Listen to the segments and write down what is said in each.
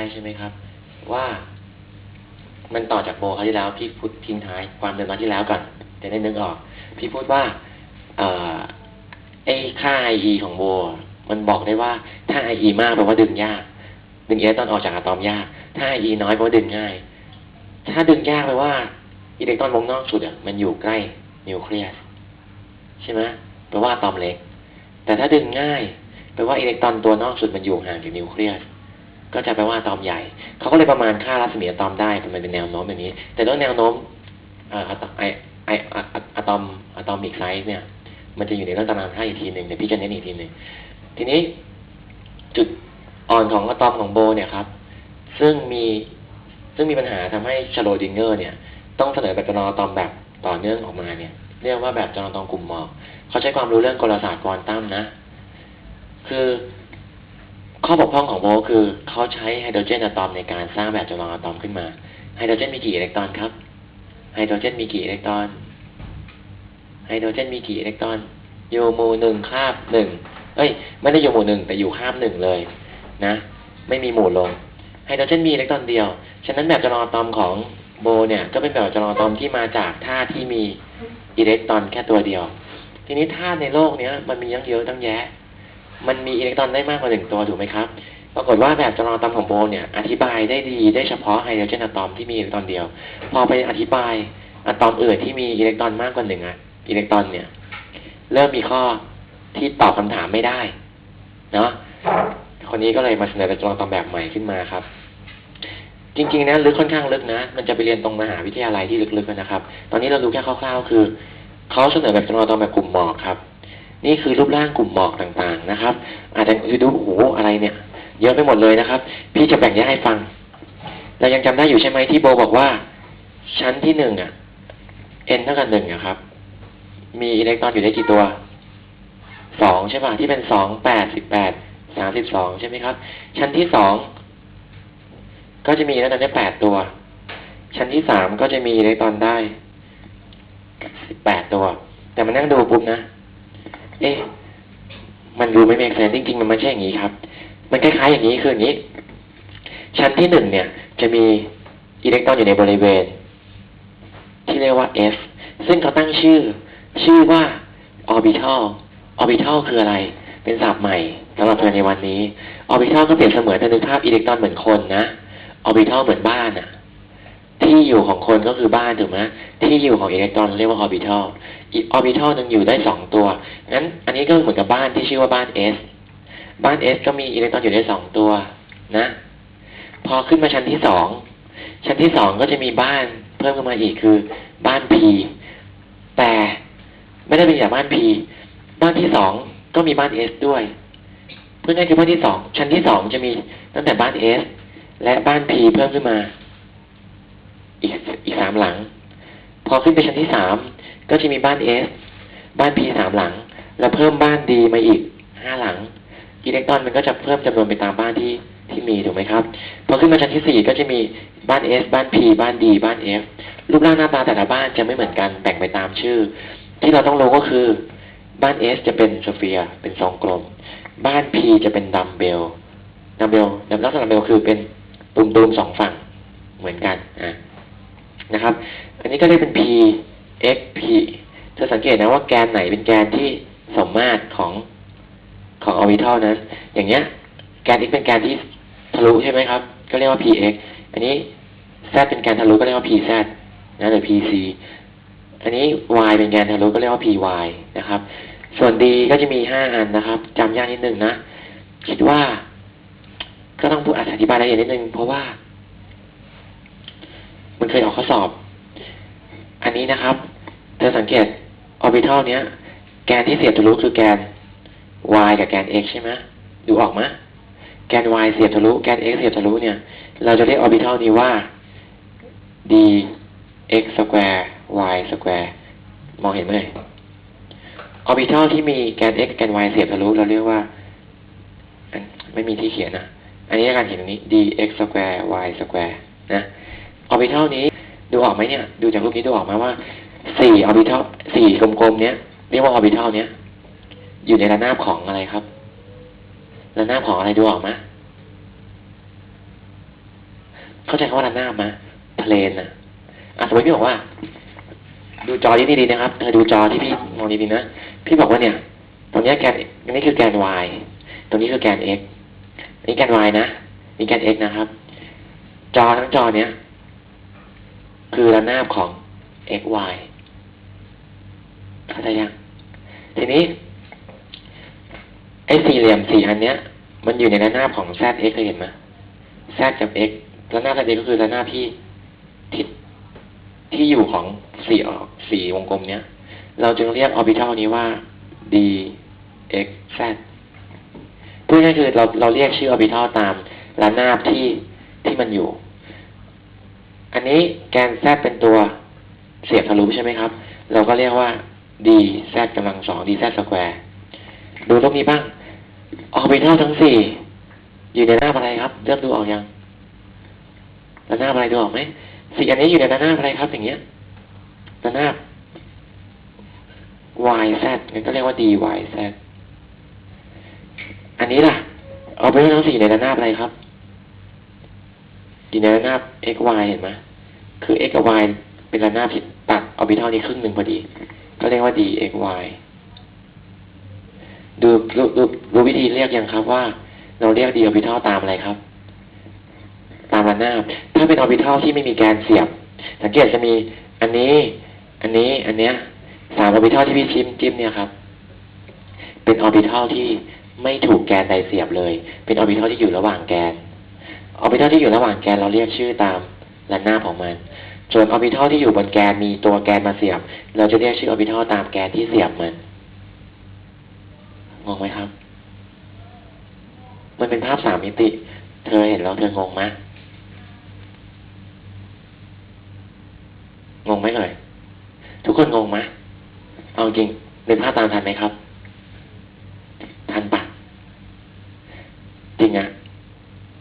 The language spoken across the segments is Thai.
ได้ใช่ไหมครับ ว่า มันต่อจากโบเขาที่แล้ว พี่พูดทิ้งท้ายความเดิมมาที่แล้วก่อนจะได้นึกออก พี่พูดว่าเอ่อไอ้ค่า IE ของโบ มันบอกได้ว่าถ้า IE มากแปลว่าดึงยาก ดึงอิเล็กตรอนออกจากอะตอมยาก ถ้า IE น้อยแปลว่าดึงง่าย ถ้าดึงยากแปลว่าอิเล็กตรอนวงนอกสุดอะมันอยู่ใกล้นิวเคลียสใช่ไหมแปลว่าอะตอมเล็ก แต่ถ้าดึงง่ายแปลว่าอิเล็กตรอนตัวนอกสุดมันอยู่ห่างจากนิวเคลียส ก็จะแปลว่าอะตอมใหญ่ เขาก็เลยประมาณค่ารัศมีอะตอมได้มันเป็นแนวโน้มแบบนี้ แต่ด้วยแนวโน้มเอ่อะตอมไอไออะอะอะตอมอะตอมิกไซส์เนี่ย มันจะอยู่ในเรื่องตารางธาอีกทีหนึ่งเดี๋ยวพี่จะเน้นอีกทีหนึ่งทีนี้จุดอ่อนของอะตอมของโบเนี่ยครับ ซึ่งมีซึ่งมีปัญหาทำให้ชโลดิงเกอร์เนี่ย ต้องเสนอแบบจำลองอะตอมแบบต่อเนื่องออกมาเนี่ย เรียกว่าแบบจำลองอะตอมกลุ่มหมอกเขาใช้ความรู้เรื่องกลศาสตร์ควอนตัมนะ คือ ข้อบกพร่องของโบทคือเขาใช้ไฮโดรเจนอะตอมในการสร้างแบบจำลองอะตอมขึ้นมา ไฮโดรเจนมีกี่อิเล็กตรอนครับ ไฮโดรเจนมีกี่อิเล็กตรอน ไฮโดรเจนมีกี่อิเล็กตรอน อยู่หมู่หนึ่งคาบหนึ่งเอ้ย ไม่ได้อยู่หมู่หนึ่งแต่อยู่คาบหนึ่งเลยนะ ไม่มีหมู่ลง ไฮโดรเจนมีอิเล็กตรอนเดียว ฉะนั้นแบบจำลองอะตอมของโบเนี่ยก็เป็นแบบจำลองอะตอมที่มาจากธาตุที่มีอิเล็กตรอนแค่ตัวเดียว ทีนี้ธาตุในโลกเนี้ยมันมีเยอะเยอะตั้งแยะ มันมีอิเล็กตรอนได้มากกว่าหนึ่งตัวถูกไหมครับ ปรากฏว่าแบบจำลองตอมของโบเนี่ย อธิบายได้ดีได้เฉพาะไฮโดรเจนอะตอมที่มีอิเล็กตรอนเดียว พอไปอธิบายอะตอมอื่นที่มีอิเล็กตรอนมากกว่าหนึ่งอะอิเล็กตรอนเนี่ย เริ่มมีข้อที่ตอบคำถามไม่ได้ เนาะคนนี้ก็เลยมาเสนอแบบจำลองตอมแบบใหม่ขึ้นมาครับจริงๆนะลึกค่อนข้างลึกนะ มันจะไปเรียนตรงมหาวิทยาลัยที่ลึกๆนะครับ ตอนนี้เรารู้แค่คร่าวๆ คือเขาเสนอแบบจำลองตอมแบบกลุ่มหมอกครับ นี่คือรูปร่างกลุ่มหมอกต่างๆนะครับ อาจจะคือดูโอ้โหอะไรเนี่ย เยอะไปหมดเลยนะครับ พี่จะแบ่งแยกให้ฟัง เรายังจำได้อยู่ใช่ไหมที่โบบอกว่า ชั้นที่หนึ่งอะ n เท่ากับหนึ่งอะครับ มีอิเล็กตรอนอยู่ได้กี่ตัวสองใช่ป่ะที่เป็นสองแปดสิบแปดสามสิบสองใช่ไหมครับ ชั้นที่สองก็จะมีอิเล็กตรอนได้แปดตัว ชั้นที่สามก็จะมีอิเล็กตรอนได้สิบแปดตัว แต่มานั่งดูปุ๊บนะ เอ๊ะ มันดูไม่เมกแซนจริงๆ มันไม่ใช่อย่างนี้ครับ มันคล้ายๆอย่างนี้คืออย่างนี้ ชั้นที่หนึ่งเนี่ย จะมีอิเล็กตรอนอยู่ในบริเวณ ที่เรียกว่า f ซึ่งเขาตั้งชื่อ ชื่อว่า orbital orbital คืออะไร เป็นศัพท์ใหม่สำหรับเรียนในวันนี้ orbital ก็เปรียบเสมือนนึกภาพอิเล็กตรอนเหมือนคนนะ orbital เหมือนบ้านอะ ที่อยู่ของคนก็คือบ้านถูกไหมที่อยู่ของอิเล็กตรอนเรียกว่า orbital อีก orbital หนึงอยู่ได้สองตัวงั้นอันนี้ก็เหมือนกับบ้านที่ชื่อว่าบ้าน S บ้าน S ก็มีอิเล็กตรอนอยู่ได้สองตัวนะ พอขึ้นมาชั้นที่สองชั้นที่สองก็จะมีบ้านเพิ่มขึ้นมาอีกคือบ้าน P แต่ไม่ได้เป็นอย่างบ้าน P บ้านที่สองก็มีบ้าน S ด้วยเพื่อนง่ายคือบ้านที่สองชั้นที่สองจะมีตั้งแต่บ้าน S และบ้าน P เพิ่มขึ้นมา อีกอีกสามหลัง พอขึ้นไปชั้นที่สามก็จะมีบ้าน S บ้าน P สามหลัง แล้วเพิ่มบ้าน D มาอีกห้าหลังอิเล็กตรอนมันก็จะเพิ่มจำนวนไปตามบ้านที่ที่มีถูกไหมครับ พอขึ้นมาชั้นที่สี่ก็จะมีบ้าน S บ้าน P บ้าน D บ้าน F รูปร่างหน้าตาแต่ละบ้านจะไม่เหมือนกันแบ่งไปตามชื่อ ที่เราต้องรู้ก็คือ บ้าน S จะเป็นสเฟีย เป็นทรงกลม บ้าน P จะเป็นดัมเบลดัมเบลดัมลักษณะดัมเบลคือเป็นตุ่มๆสองฝั่งเหมือนกันอะ นะครับ อันนี้ก็เรียกเป็น P X P เธอสังเกตนะว่าแกนไหนเป็นแกนที่สมมาตรของของออร์บิทัลนั้น อย่างเงี้ย แกน x เป็นแกนที่ทะลุใช่ไหมครับ ก็เรียกว่า px อันนี้ z เป็นแกนทะลุก็เรียกว่า pz นะหรือ pc อันนี้ y เป็นแกนทะลุก็เรียกว่า py นะครับ ส่วน d ก็จะมีห้าอันนะครับจำยากนิดนึงนะ คิดว่า ก็ต้องพูดอธิบายรายละเอียดนิดนึงเพราะว่า มันเคยออกข้อสอบ อันนี้นะครับเธอสังเกตออร์บิทัลเนี้ย แกนที่เสียบทะลุคือแกน y กับแกน x ใช่ไหมดูออกไหมแกน y เสียบทะลุ แกน x เสียบทะลุเนี่ย เราจะเรียกออร์บิทัลนี้ว่า d x square y square มองเห็นไหมออร์บิทัลที่มีแกน x แกน y เสียบทะลุเราเรียกว่า ไม่มีที่เขียนนะ อันนี้การเขียนตรงนี้ d x square y square นะ ออร์บิทัลนี้ ดูออกไหมเนี่ย ดูจากรูปนี้ดูออกไหมว่าสี่ออร์บิทัลสี่กลมๆเนี้ยเรียกว่าออร์บิทัลเนี้ยอยู่ในระนาบของอะไรครับระนาบของอะไรดูออกไหมเข้าใจคำว่าระนาบไหมเพลนนะอะสมมติพี่บอกว่า ดูจอนี้ดีๆนะครับเธอดูจอที่พี่มองดีๆนะพี่บอกว่าเนี่ย ตรงนี้แกนนนี้คือแกน y ตรงนี้คือแกน x อันนี้แกน y นะนี่แกน x นะครับ จอทั้งจอเนี้ย คือระนาบของ x y เข้าใจยัง ทีนี้ ไอ้สี่เหลี่ยมสี่อันเนี้ย มันอยู่ในระนาบของ z x เคยเห็นไหม z กับ x ระนาบ z x ก็คือระนาบที่ที่ที่อยู่ของสี่ออกสี่วงกลมเนี้ย เราจึงเรียกออร์บิทัลนี้ว่า d x z พูดง่ายคือเราเราเรียกชื่อออร์บิทัลตามระนาบที่ที่มันอยู่ อันนี้แกน z เป็นตัวเสียบทะลุใช่ไหมครับ เราก็เรียกว่า d z กำลังสอง d z สแควร์ดูตรงนี้บ้างออร์บิทัลทั้งสี่อยู่ในหน้าอะไรครับเริ่มดูออกยังระนาบอะไรดูออกไหมสี่อันนี้อยู่ในระนาบอะไรครับอย่างเงี้ยระนาบ y z งั้นก็เรียกว่า d y z อันนี้ล่ะออร์บิทัลทั้งสี่ในระนาบอะไรครับ อยู่ในระนาบ x y เห็นไหมคือ x กับ y เป็นระนาบที่ตัดออร์บิทัลนี้ครึ่งหนึ่งพอดี ก็เรียกว่า d x y ดูดูดูดูวิธีเรียกยังครับว่า เราเรียก d ออร์บิทัลตามอะไรครับ ตามระนาบ ถ้าเป็นออร์บิทัลที่ไม่มีแกนเสียบ สังเกตจะมีอันนี้ อันนี้ อันเนี้ยสามออร์บิทัลที่พี่ชิมจิ้มเนี่ยครับ เป็นออร์บิทัลที่ไม่ถูกแกนใดเสียบเลย เป็นออร์บิทัลที่อยู่ระหว่างแกน ออร์บิทัลที่อยู่ระหว่างแกนเราเรียกชื่อตามระนาบของมัน ส่วนออร์บิทัลที่อยู่บนแกนมีตัวแกนมาเสียบ เราจะเรียกชื่อออร์บิทัลตามแกนที่เสียบมันงงไหมครับ มันเป็นภาพสามมิติ เธอเห็นแล้วเธองงไหมงงไหมเลย ทุกคนงงไหมเอาจริงเป็นภาพตามทันไหมครับ ทันปะจริงอะ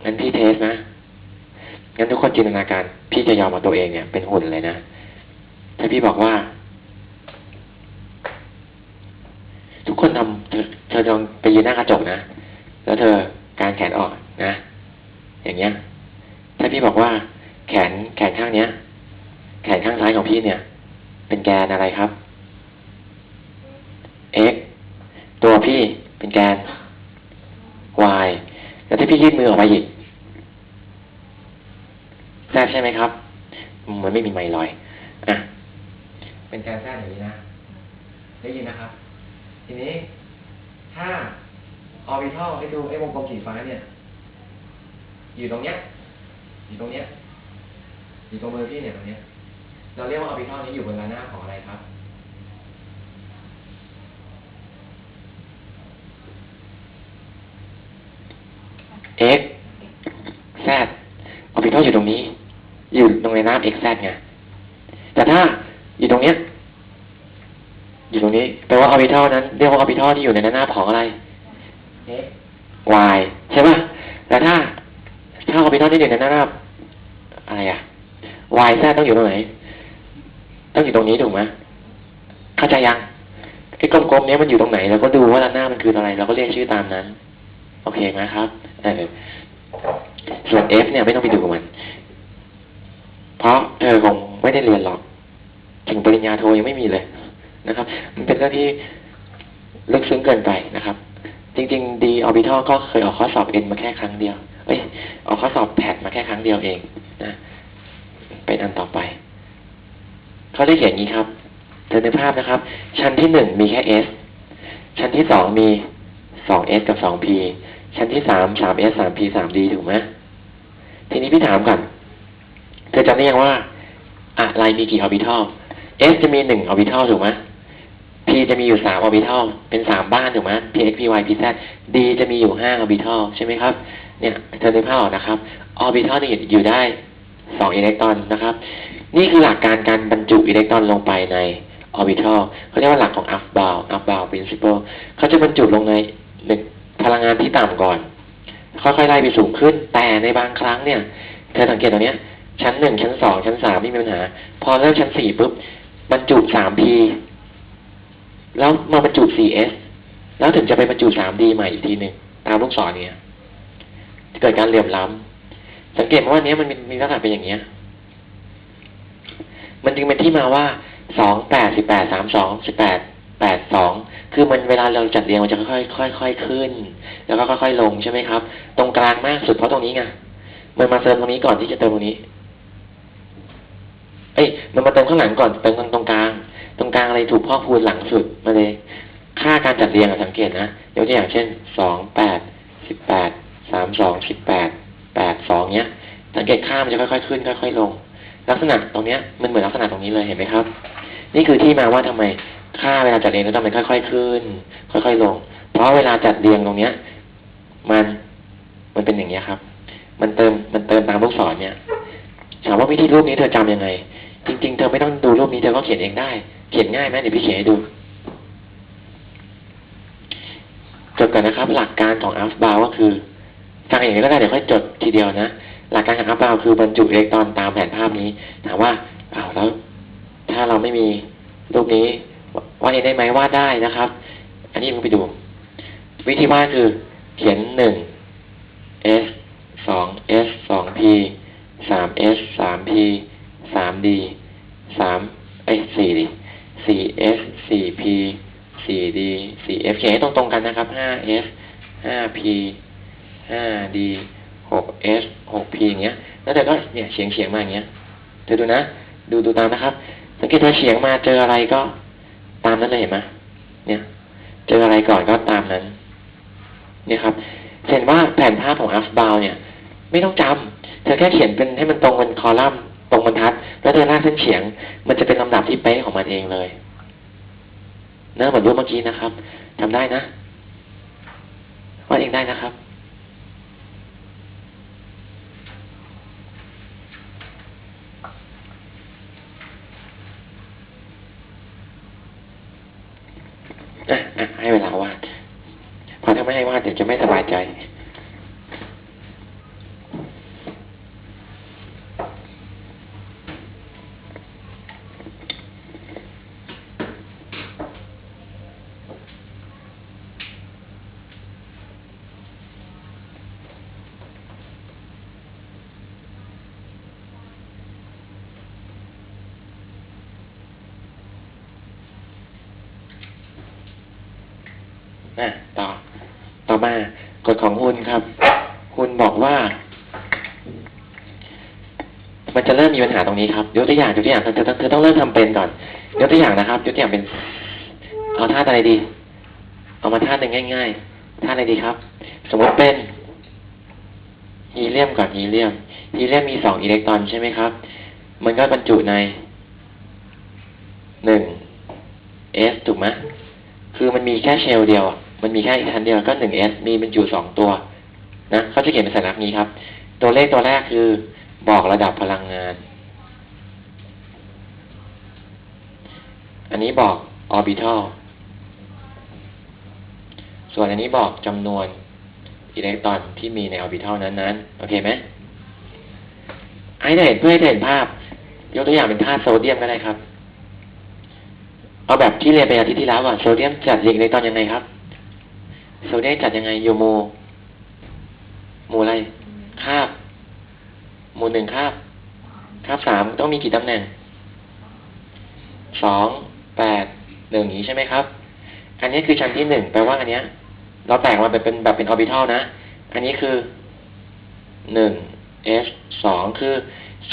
งั้นพี่เทสนะ งั้นทุกคนจินตนาการ พี่จะยอมเอาตัวเองเนี่ย เป็นหุ่นเลยนะ ถ้าพี่บอกว่า ทุกคนทำเธอเธอลองไปยืนหน้ากระจกนะ แล้วเธอการแขนออกนะ อย่างเงี้ย ถ้าพี่บอกว่า แขนแขนข้างเนี้ย แขนข้างซ้ายของพี่เนี่ย เป็นแกนอะไรครับ x ตัวพี่เป็นแกน แล้วถ้าพี่ยื่นมือออกไปอีกแซดใช่ไหมครับ มันไม่มีไมลอย อะ เป็นแกนแซดอย่างนี้นะ ได้ยินนะครับ ทีนี้ ถ้าออร์บิทัลให้ดูไอ้วงกลมสีฟ้าเนี่ย อยู่ตรงเนี้ย อยู่ตรงเนี้ย อยู่ตรงมือพี่เนี่ยตรงเนี้ย เราเรียกว่าออร์บิทัลนี้อยู่บนระนาบของอะไรครับ x z ออร์บิทัลอยู่ตรงนี้ อยู่ตรงในน้ำ x z ไง แต่ถ้าอยู่ตรงเนี้ย อยู่ตรงนี้ แปลว่าออร์บิทัลนั้นเรียกว่าออร์บิทัลที่อยู่ในหน้าของอะไร x y ใช่ป่ะ แต่ถ้า ถ้าออร์บิทัลที่อยู่ในหน้าอะไรอะ y z ต้องอยู่ตรงไหน ต้องอยู่ตรงนี้ถูกไหมเข้าใจยังไอ้กลมๆนี้มันอยู่ตรงไหนแล้วก็ดูว่าระนาบมันคืออะไรเราก็เรียกชื่อตามนั้น โอเคไหมครับ เออส่วน F เนี่ยไม่ต้องไปดูมัน เพราะเธอคงไม่ได้เรียนหรอกถึงปริญญาโทยังไม่มีเลยนะครับ มันเป็นเรื่องที่ลึกซึ้งเกินไปนะครับ จริงๆ D orbital ก็เคยออกข้อสอบ N มาแค่ครั้งเดียว เอ้ยออกข้อสอบแพดมาแค่ครั้งเดียวเองนะเป็นอันต่อไป เขาได้เขียนอย่างนี้ครับเธอในภาพนะครับ ชั้นที่หนึ่งมีแค่ S ชั้นที่สองมีสอง S กับสอง P ชั้นที่สามสาม S สาม P สาม D ถูกไหมทีนี้พี่ถามก่อนเธอจำได้ยังว่าอะไรมีกี่ออร์บิทัล S จะมีหนึ่งออร์บิทัลถูกไหม P จะมีอยู่สามออร์บิทัลเป็นสามบ้านถูกไหม Px Py Pz D จะมีอยู่ห้าออร์บิทัลใช่ไหมครับ เนี่ยเธอในภาพออกนะครับออร์บิทัลนี่อยู่ได้สองอิเล็กตรอนนะครับ นี่คือหลักการการบรรจุอิเล็กตรอนลงไปในออร์บิทัลเขาเรียกว่าหลักของ Aufbau Aufbau principle เขาจะบรรจุลงในหนึ่ง พลังงานที่ต่ำก่อน ค่อยๆไล่ไปสูงขึ้น แต่ในบางครั้งเนี่ย เธอสังเกตตรงเนี้ย ชั้นหนึ่งชั้นสองชั้นสามไม่มีปัญหา พอเริ่มชั้นสี่ปุ๊บ บรรจุสาม P แล้วมาบรรจุ 4S แล้วถึงจะไปบรรจุ 3D ใหม่อีกทีหนึ่งตามลูกศรเนี้ยเกิดการเหลื่อมล้ำสังเกตว่าเนี้ยมันมีลักษณะเป็นอย่างเงี้ย มันจึงเป็นที่มาว่าสองแปดสิบแปดสามสองสิบแปด แปดสองคือมันเวลาเราจัดเรียงมันจะค่อยค่อยค่อยๆขึ้น แล้วก็ค่อยๆลงใช่ไหมครับ ตรงกลางมากสุดเพราะตรงนี้ไงมันมาเติมตรงนี้ก่อนที่จะเติมตรงนี้ เอ้ยมันมาเติมข้างหลังก่อนเติมตรงตรงกลาง ตรงกลางอะไรถูกพ่อพูนหลังสุดมาเลย ค่าการจัดเรียงอะสังเกตนะยกตัวอย่างเช่นสองแปดสิบแปดสามสองสิบแปดแปดสองเนี้ย สังเกตค่ามันจะค่อยๆขึ้นค่อยๆลง ลักษณะตรงเนี้ยมันเหมือนลักษณะตรงนี้เลยเห็นไหมครับ นี่คือที่มาว่าทำไม ค่าเวลาจัดเรียงก็ต้องเป็นค่อยๆขึ้น ค่อยๆลง เพราะเวลาจัดเรียงตรงเนี้ย มันมันเป็นอย่างเงี้ยครับ มันเติมมันเติมตามลูกศรเนี่ยถามว่าวิธีรูปนี้เธอจำยังไง จริง ๆ เธอไม่ต้องดูรูปนี้เธอก็เขียนเองได้ เขียนง่ายไหมเดี๋ยวพี่เขียนให้ดูจดกันนะครับ หลักการของอัลฟบาก็คือฟังอย่างนี้แล้วกันเดี๋ยวค่อยจดทีเดียวนะหลักการของอัลฟบาคือบรรจุอิเล็กตรอนตามแผนภาพนี้ถามว่าอ้าวแล้ว ถ้าเราไม่มีรูปนี้ วาดเองได้ไหมวาดได้นะครับ อันนี้มึงไปดู วิธีวาดคือ เขียนหนึ่ง s สอง s สอง p สาม s สาม p สาม d สามไอ้สี่ดิสี่ s สี่ p สี่ d สี่ f เขียนให้ตรงๆกันนะครับห้า s ห้า p ห้า d หก s หก p อย่างเงี้ย แล้วเธอก็เนี่ยเฉียงเฉียงมาอย่างเงี้ย เธอดูนะ ดูดูตามนะครับ สังเกตเธอเฉียงมาเจออะไรก็ ตามนั้นเลยเห็นไหมเนี่ยเจออะไรก่อนก็ตามนั้น เนี่ยครับเห็นว่าแผนภาพของอัฟบาวเนี่ย ไม่ต้องจำเธอแค่เขียนเป็นให้มันตรงเป็นคอลัมน์ตรงบรรทัด แล้วเธอลากเส้นเฉียง มันจะเป็นลำดับที่เป๊ะของมันเองเลยเนื้อเหมือนรูปเมื่อกี้นะครับทำได้นะวาดเองได้นะครับ อะอะ ให้เวลาวาดเพราะถ้าไม่ให้วาดเดี๋ยวจะไม่สบายใจ อะต่อ ต่อมากฎของหุ้นครับ หุ้นบอกว่า มันจะ เริ่มมีปัญหาตรงนี้ครับยกตัวอย่างยกตัวอย่างเธอเธอเธอต้องเริ่มทำเป็นก่อนยกตัวอย่างนะครับยกตัวอย่างเป็น เอาท่าอะไรดี เอามาท่าหนึ่งง่าย ๆ ท่าอะไรดีครับ สมมติเป็นฮีเลียมก่อนฮีเลียมฮีเลียมมีสองอิเล็กตรอนใช่ไหมครับ มันก็บรรจุในหนึ่ง S ถูกไหมคือมันมีแค่เชลเดียว มันมีแค่อีกชั้นเดียวก็หนึ่ง S มีบรรจุสองตัว นะเขาจะเขียนเป็นสัญลักษณ์นี้ครับ ตัวเลขตัวแรกคือ บอกระดับพลังงาน อันนี้บอกออร์บิทัลส่วนอันนี้บอกจำนวนอิเล็กตรอนที่มีในออร์บิทัลนั้นๆ โอเคไหมไอ้เห็นเพื่อให้เห็นภาพ ยกตัวอย่างเป็นธาตุโซเดียมก็ได้ครับ เอาแบบที่เรียนไปอาทิตย์ที่แล้วก่อนโซเดียมจัดเรียงอิเล็กตรอนยังไงครับ โซเดียมจัดยังไงโยโมหมู่อะไรคาบ หมู่หนึ่งคาบคาบสามต้องมีกี่ตำแหน่งสองแปดหนึ่งนี้ใช่ไหมครับ อันนี้คือชั้นที่หนึ่งแปลว่าอันเนี้ย เราแตกมาเป็นแบบเป็นออร์บิทัลนะ อันนี้คือหนึ่ง s สองคือ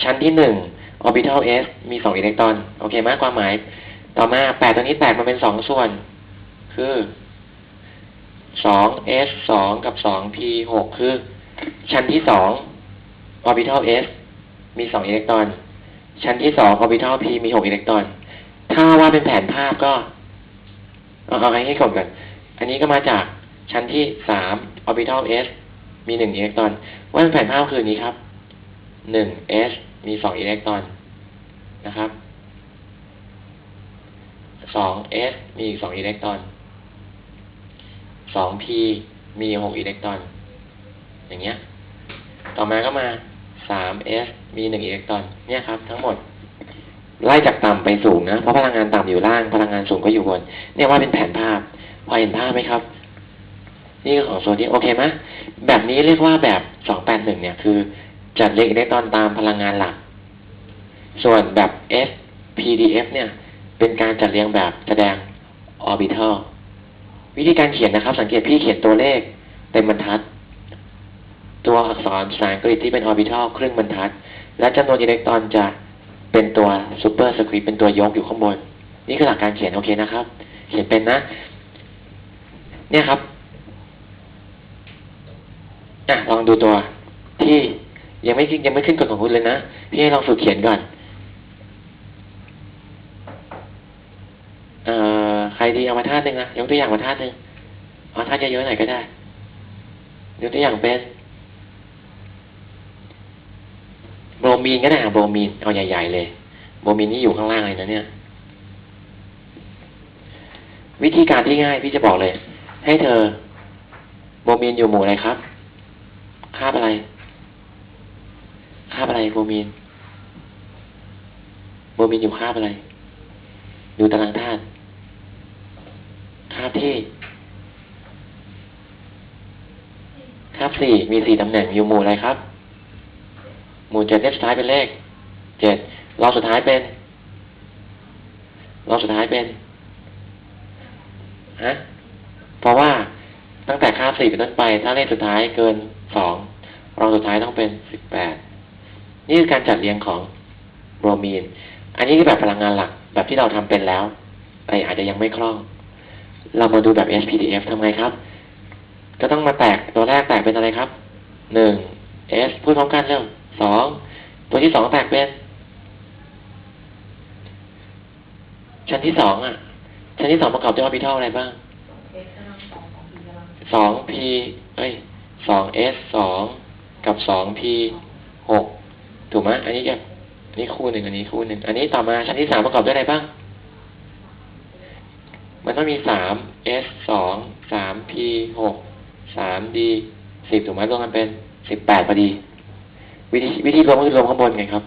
ชั้นที่หนึ่งออร์บิทัล s มีสองอิเล็กตรอน โอเคไหมความหมาย ต่อมาแปดตัวนี้แตกมาเป็นสองส่วน คือสอง s สองกับสอง p หกคือ ชั้นที่สอง ออร์บิทัล s มีสองอิเล็กตรอน ชั้นที่สองออร์บิทัล p มีหกอิเล็กตรอน ถ้าว่าเป็นแผนภาพก็ เอาเอาให้ก่อนกันอันนี้ก็มาจากชั้นที่สามออร์บิทัล s มีหนึ่งอิเล็กตรอน ว่าเป็นแผนภาพคือนนี้ครับหนึ่ง s มีสองอิเล็กตรอนนะครับสอง s มีอีกสองอิเล็กตรอนสอง p มีหกอิเล็กตรอน อย่างเงี้ย ต่อมาก็มา สาม s มีหนึ่งอิเล็กตรอน เนี่ยครับ ทั้งหมด ไล่จากต่ำไปสูงนะ เพราะพลังงานต่ำอยู่ล่าง พลังงานสูงก็อยู่บน เนี่ยว่าเป็นแผนภาพ พอเห็นภาพไหมครับ นี่คือของโซเดียมโอเคไหมแบบนี้เรียกว่าแบบสองแปดหนึ่งเนี่ยคือ จัดเรียงอิเล็กตรอนตามพลังงานหลัก ส่วนแบบ S PDF เนี่ย เป็นการจัดเรียงแบบแสดงออร์บิทัลวิธีการเขียนนะครับ สังเกตพี่เขียนตัวเลขเต็มบรรทัด ตัวอักษรภาษาอังกฤษที่เป็นออร์บิทัลครึ่งบรรทัด และจำนวนอิเล็กตรอนจะเป็นตัวซูเปอร์สคริปเป็นตัวยกอยู่ข้างบน นี่คือหลักการเขียนโอเคนะครับ เขียนเป็นนะ เนี่ยครับอะลองดูตัวที่ยังไม่ยังไม่ขึ้นกฎของคุณเลยนะพี่ให้ลองฝึกเขียนก่อนเอ่อใครดีเอามาท่าหนึ่งนะยกตัวอย่างมาท่าหนึ่งเอาท่าเยอะๆหน่อยก็ได้ยกตัวอย่างเป็นโบ รมีนก็ได้อะโบรมีนเอาใหญ่ ๆ เลย โบรมีนนี่อยู่ข้างล่างเลยนะเนี่ย วิธีการที่ง่ายพี่จะบอกเลย ให้เธอ โบรมีนอยู่หมู่อะไรครับคาบอะไรคาบอะไรโบรมีนโบรมีนอยู่คาบอะไรดูตารางธาตุคาบที่คาบสี่มีสี่ตำแหน่งอยู่หมู่อะไรครับ หมู่เจ็ดเลขสุดท้ายเป็นเลขเจ็ดรองสุดท้ายเป็นรองสุดท้ายเป็นฮะเพราะว่าตั้งแต่ค่าสี่เป็นต้นไป ถ้าเลขสุดท้ายเกินสองรองสุดท้ายต้องเป็นสิบแปดนี่คือการจัดเรียงของโบรมีน อันนี้คือแบบพลังงานหลัก แบบที่เราทำเป็นแล้วแต่อาจจะยังไม่คล่อง เรามาดูแบบ SPDF ทำไงครับ ก็ต้องมาแตกตัวแรกแตกเป็นอะไรครับหนึ่ง S พูดพร้อมกันเร็ว สองตัวที่สองแตกเป็นชั้นที่สองอะ ชั้นที่สองประกอบด้วยออร์บิทัลอะไรบ้างสอง P เอ้ยสอง S สสองกับสอง P หกถูกไหมอันนี้จะอันนี้คู่หนึ่งอันนี้คู่หนึ่งอันนี้ต่อมาชั้นที่สามประกอบด้วยอะไรบ้าง มันต้องมีสาม S สองสาม P หกสาม D สิบถูกไหมรวมกันเป็นสิบแปดพอดี วิธีวิธีรวมก็คือรวมข้างบนไงครับ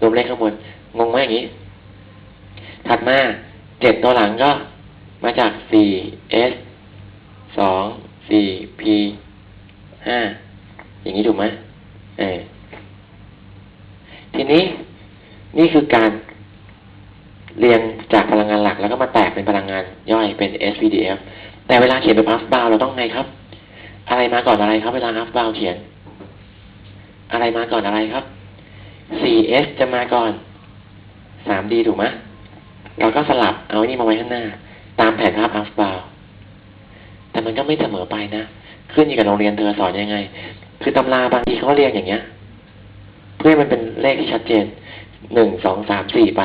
รวมเลขข้างบน งงไหมอย่างนี้ ถัดมาเจ็ดตัวหลังก็มาจากสี่ S สองสี่ P ห้าอย่างนี้ถูกไหมเออทีนี้นี่คือการเรียงจากพลังงานหลักแล้วก็มาแตกเป็นพลังงานย่อยเป็น SPDF แต่เวลาเขียนเป็น half bound เราต้องไงครับ อะไรมาก่อนอะไรครับเวลา half bound เขียน อะไรมาก่อนอะไรครับ 4S จะมาก่อน 3D ถูกไหมเราก็สลับเอาอ้นี่มาไว้ข้างหน้า ตามแผนภาพ half bound แต่มันก็ไม่เสมอไปนะ ขึ้นอยู่กับโรงเรียนเธอสอนยังไง คือตำราบางทีเขาเรียงอย่างเงี้ย เพื่อมันเป็นเลขที่ชัดเจนหนึ่งสองสามสี่ไป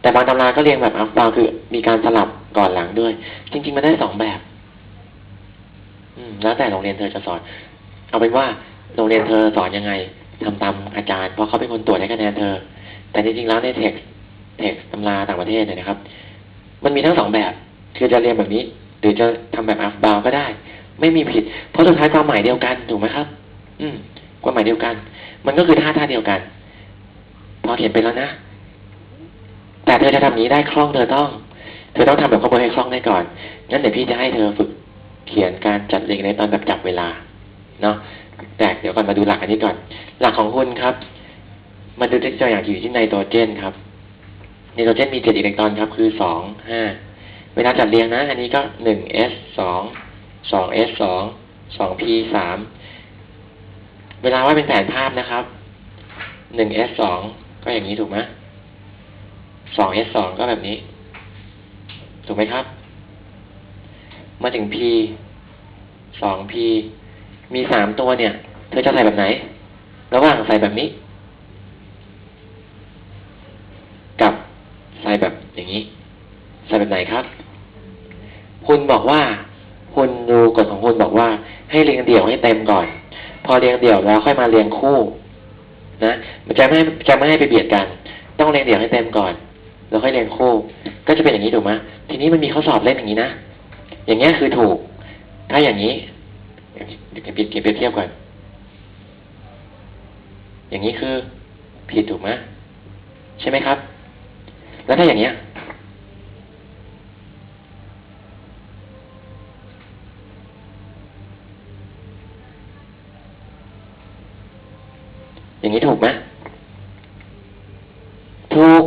แต่บางตำราก็เรียงแบบอัพดาวคือมีการสลับก่อนหลังด้วย จริง ๆ มันได้สองแบบ อืม แล้วแต่โรงเรียนเธอจะสอน เอาเป็นว่า โรงเรียนเธอสอนยังไงทำตามอาจารย์เพราะเขาเป็นคนตรวจให้คะแนนเธอ แต่จริงๆแล้วในเท็กซ์เท็กซ์ตำราต่างประเทศเนี่ยนะครับ มันมีทั้งสองแบบ คือจะเรียนแบบนี้ หรือจะทำแบบอัพดาวก็ได้ ไม่มีผิด เพราะสุดท้ายความหมายเดียวกันถูกไหมครับ อืมความหมายเดียวกัน มันก็คือท่าท่าเดียวกัน พอเขียนไปแล้วนะแต่เธอจะทำอย่านี้ได้คล่องเธอต้อง เธอต้องทำแบบข้อมูลให้คล่องได้ก่อน งั้นเดี๋ยวพี่จะให้เธอฝึกเขียนการจัดเรียงในตอนแบบจับเวลา เนาะแต่เดี๋ยวก่อนมาดูหลักอันนี้ก่อน หลักของคุณครับ มาดูตัวอย่างที่อยู่ที่ไนโตรเจนครับไนโตรเจนมีเจ็ดอิเล็กตรอนครับ คือสองห้าเวลาจัดเรียงนะ อันนี้ก็หนึ่ง S สสองสอง S สสองสอง P สามเวลาว่าเป็นแผนภาพนะครับหนึ่ง S สสองก็อย่างนี้ถูกไหมสอง S สสองก็แบบนี้ ถูกไหมครับ มาถึง P สอง P มีสามตัวเนี่ย เธอจะใส่แบบไหน ระหว่างใส่แบบนี้ กับใส่แบบอย่างนี้ ใส่แบบไหนครับ คุณบอกว่า คุณดูกฎของคุณบอกว่า ให้เรียงเดี่ยวให้เต็มก่อน พอเรียงเดี่ยวแล้วค่อยมาเรียงคู่ นะจะไม่จะไม่ให้ไปเบียดกัน ต้องเรียงเดี่ยวให้เต็มก่อน แล้วค่อยเรียงคู่ ก็จะเป็นอย่างนี้ถูกไหมทีนี้มันมีข้อสอบเล่นอย่างนี้นะอย่างเงี้ยคือถูก ถ้าอย่างนี้ เดี๋ยวเปรียบเปรียบเทียบก่อน อย่างนี้คือผิดถูกไหมใช่ไหมครับ แล้วถ้าอย่างเนี้ยกไหมถูก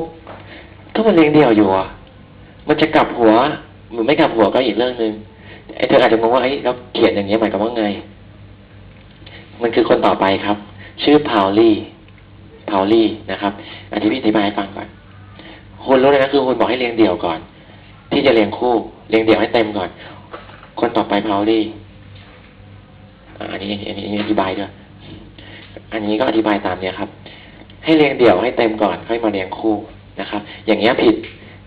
ก็มันเรียงเดี่ยวอยู่อะมันจะกลับหัวหรือไม่กลับหัวก็อีกเรื่องหนึ่ง ไอ้เธออาจจะงงว่าไอ้เราเขียนอย่างนี้ยหมายความว่าไง มันคือคนต่อไปครับ ชื่อพาวลี่พาวลี่นะครับอธิบายอธิบายให้ฟังก่อนคุณรู้เลยนะคือคุณบอกให้เรียงเดี่ยวก่อน ที่จะเรียงคู่เรียงเดี่ยวให้เต็มก่อน คนต่อไปพาวลี่อันนี้อันนี้อธิบายด้วยอันนี้ก็อธิบายตามเนี้ยครับ ให้เรียงเดี่ยวให้เต็มก่อนค่อยมาเรียงคู่นะครับ อย่างเงี้ยผิด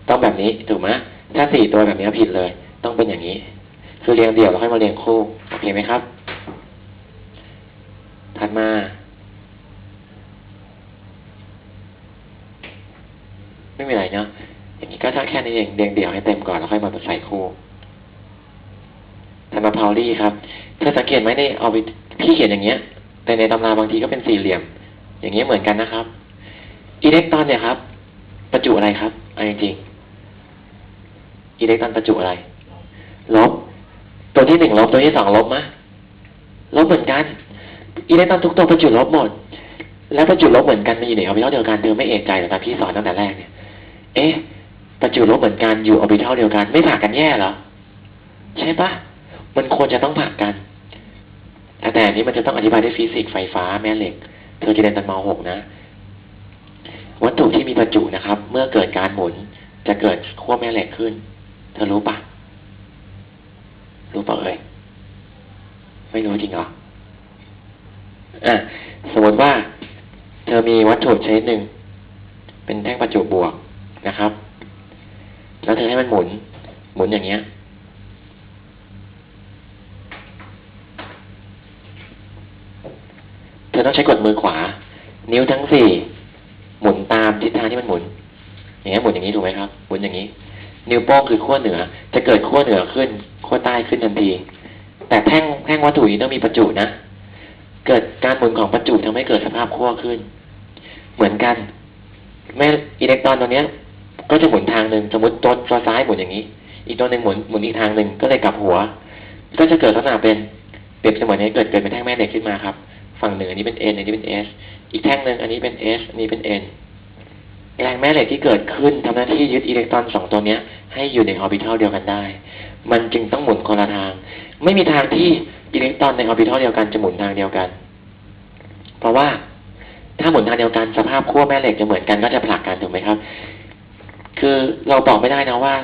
ต้องแบบนี้ถูกไหมถ้าสี่ตัวแบบเนี้ยผิดเลย ต้องเป็นอย่างนี้ คือเรียงเดี่ยวแล้วค่อยมาเรียงคู่โอเคไหมครับ ถัดมา ไม่มีอะไรเนาะอย่างนี้ก็ถ้าแค่นี้เองเรียงเดี่ยวให้เต็มก่อนแล้วค่อยมาใส่คู่ถัดมาพาวลี่ครับเธอสังเกตไหมในเอาไปพี่เขียนอย่างเงี้ย แต่ในตำราบางทีก็เป็นสี่เหลี่ยม อย่างเงี้ยเหมือนกันนะครับอิเล็กตรอนเนี่ยครับประจุอะไรครับเอาจริงๆอิเล็กตรอนประจุอะไร ลบ ตัวที่หนึ่งลบตัวที่สองลบมะลบเหมือนกัน อิเล็กตรอนทุกตัวประจุลบหมด แล้วประจุลบเหมือนกันมันอยู่ในออร์บิทัลเดียวกันเธอไม่เอกใจหรอกตอนพี่สอนตั้งแต่แรกเนี่ย เอ๊ะประจุลบเหมือนกันอยู่ออร์บิทัลเดียวกัน ไม่ผ่ากันแย่เหรอ ใช่ปะมันควรจะต้องผ่ากัน แต่อันนี้มันจะต้องอธิบายด้วยฟิสิกส์ไฟฟ้าแม่เหล็ก เธอจะเรียนตอนม .6 นะ วัตถุที่มีประจุนะครับ เมื่อเกิดการหมุนจะเกิดขั้วแม่เหล็กขึ้น เธอรู้ปะ รู้ปะเอ่ยไม่รู้จริงเหรออะสมมติว่า เธอมีวัตถุชนิดหนึ่ง เป็นแท่งประจุบวกนะครับ แล้วเธอให้มันหมุน หมุนอย่างเงี้ย เธอต้องใช้กดมือขวา นิ้วทั้งสี่ หมุนตามทิศทางที่มันหมุน อย่างเงี้ยหมุนอย่างนี้ถูกไหมครับ หมุนอย่างนี้ นิ้วโป้งคือขั้วเหนือ จะเกิดขั้วเหนือขึ้นขั้วใต้ขึ้นทันที แต่แท่งแท่งวัตถุนี้ต้องมีประจุนะ เกิดการหมุนของประจุทำให้เกิดสภาพขั้วขึ้น เหมือนกันแม่อิเล็กตรอนตัวเนี้ย ก็จะหมุนทางหนึ่งสมมติตัวตัวซ้ายหมุนอย่างนี้ อีกตัวหนึ่งหมุนหมุนอีกทางหนึ่งก็เลยกลับหัว ก็จะเกิดลักษณะเป็นเปรียบเสมือนนี้เกิดเกิดเป็นแท่งแม่เหล็กขึ้นมาครับ ฝั่งหนึ่งอันนี้เป็น n อันนี้เป็น s อีกแท่งหนึ่งอันนี้เป็น s อันนี้เป็น n แรงแม่เหล็กที่เกิดขึ้นทำหน้าที่ยึดอิเล็กตรอนสองตัวเนี้ย ให้อยู่ในออร์บิทัลเดียวกันได้ มันจึงต้องหมุนคนละทาง ไม่มีทางที่อิเล็กตรอนในออร์บิทัลเดียวกันจะหมุนทางเดียวกัน เพราะว่าถ้าหมุนทางเดียวกันสภาพขั้วแม่เหล็กจะเหมือนกันก็จะผลักกันถูกไหมครับ คือเราบอกไม่ได้นะว่า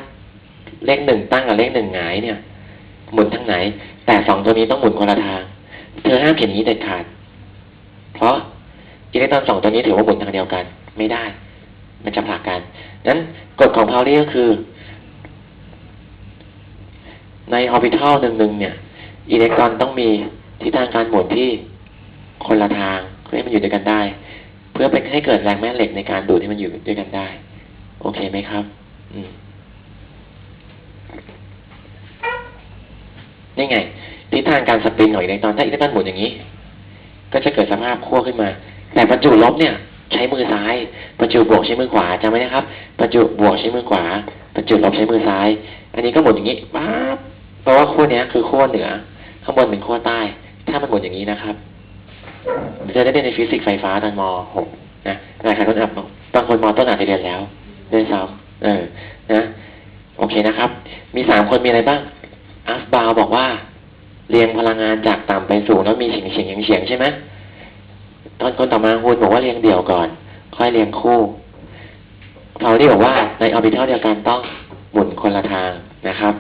เลขหนึ่งตั้งกับเลขหนึ่งหงายเนี่ย หมุนทางไหน แต่สองตัวนี้ต้องหมุนคนละทาง เธอห้ามเขียนนี้เด็ดขาด เพราะอิเล็กตรอนสองตัวนี้ถือว่าหมุนทางเดียวกัน ไม่ได้ มันจะผลักกันนั้นกฎของพาวลี่ก็คือ ในออร์บิทัลหนึ่งหนึ่งเนี่ย อิเล็กตรอนต้องมีทิศทางการหมุนที่คนละทางเพื่อให้มันอยู่ด้วยกันได้ เพื่อเป็นให้เกิดแรงแม่เหล็กในการดูดให้มันอยู่ด้วยกันได้ โอเคไหมครับ อืมนี่ไงทิศทางการสปริงของอิเล็กตรอนถ้าอิเล็กตรอนหมุนอย่างนี้ ก็จะเกิดสภาพขั้วขึ้นมา แต่ประจุลบเนี่ย ใช้มือซ้าย ประจุบวกใช้มือขวาจำไว้นะครับ ประจุบวกใช้มือขวา ประจุลบใช้มือซ้าย อันนี้ก็หมุนอย่างนี้ป๊าบเพราะว่าขั้วเนี้ยคือขั้วเหนือ ข้างบนเป็นขั้วใต้ ถ้ามันหมุนอย่างนี้นะครับเดี๋ยวจะได้เรียนในฟิสิกส์ไฟฟ้าตอนม .6 นะหลายคนอาจบางคนมต้นอาจจะเรียนแล้วด้วยซ้ำเออนะโอเคนะครับ มีสามคนมีอะไรบ้างอัฟบาวบอกว่า เรียงพลังงานจากต่ำไปสูงแล้วมีเฉียงเฉียงเฉียงเฉียงใช่ไหม ตอนคนต่อมาคุณบอกว่าเรียงเดี่ยวก่อน ค่อยเรียงคู่พาวลี่บอกว่าในออร์บิทัลเดียวกันต้องหมุนคนละทางนะครับ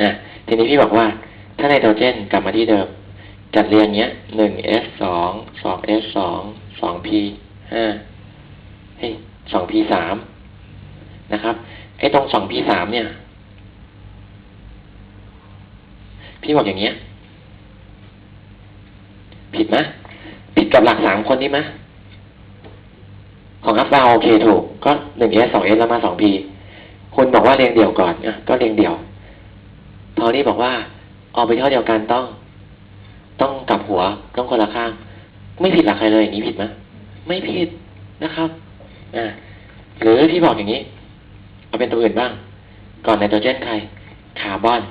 นะทีนี้พี่บอกว่า ถ้าไนโตรเจนกลับมาที่เดิม จัดเรียงเนี้ยหนึ่ง s สองสอง s สองสอง p ห้าเฮ้ยสอง p สามนะครับไอ้ตรงสอง p สามเนี่ย พี่บอกอย่างเงี้ย ผิดไหมผิดกับหลักสามคนนี้ไหมของอัพบาวโอเคถูก ก็หนึ่งเอสสองเอสแล้วมาสองพีคุณบอกว่าเรียงเดี่ยวก่อนอะก็เรียงเดี่ยวพอนี่บอกว่าออกไปเท่าเดียวกันต้อง ต้องกลับหัวต้องคนละข้าง ไม่ผิดหลักใครเลยอย่างนี้ผิดไหมไม่ผิดนะครับอ่าหรือที่บอกอย่างนี้ เอาเป็นตัวอื่นบ้าง ก่อนไนโตรเจนใคร คาร์บอน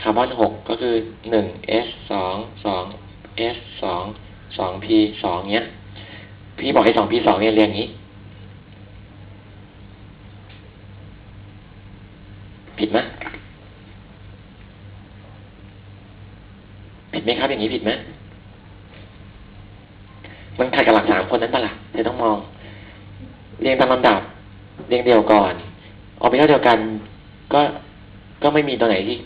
คาร์บอนหกก็คือหนึ่ง S สองสอง s สองสอง p สองเนี้ย พี่บอกให้สอง p สองเนี่ยเรียงอย่างนี้ ผิดไหมผิดไหมครับอย่างนี้ผิดไหมมันขัดกับหลักสามคนนั้นปะล่ะเธอต้องมอง เรียงตามลำดับ เรียงเดียวก่อนออบิทัลเดียวกัน ก็ก็ไม่มีตัวไหนที่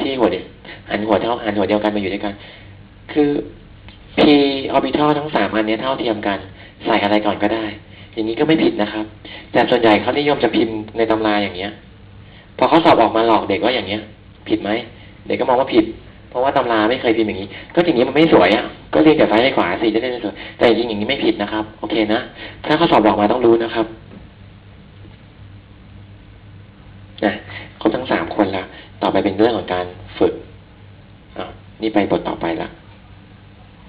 ที่หัวเดียวหันหัวเท่าหันหัวเดียวกันมาอยู่ด้วยกัน คือ p orbital ทั้งสามอันนี้เท่าเทียมกัน ใส่อะไรก่อนก็ได้ อย่างนี้ก็ไม่ผิดนะครับ แต่ส่วนใหญ่เขานิยมจะพิมพ์ในตำราอย่างเงี้ย พอเขาสอบออกมาหลอกเด็กว่าอย่างเงี้ย ผิดไหมเด็กก็มองว่าผิด เพราะว่าตำราไม่เคยพิมพ์อย่างนี้ ก็อย่างนี้มันไม่สวยอะก็เรียนแต่ซ้ายในขวาสิจะได้สวยแต่จริงอย่างนี้ไม่ผิดนะครับ โอเคนะถ้าเขาสอบออกมาต้องรู้นะครับนะครบทั้งสามคนล้วต่อไปเป็นเรื่องของการฝึกอะนี่ไปบทต่อไปละ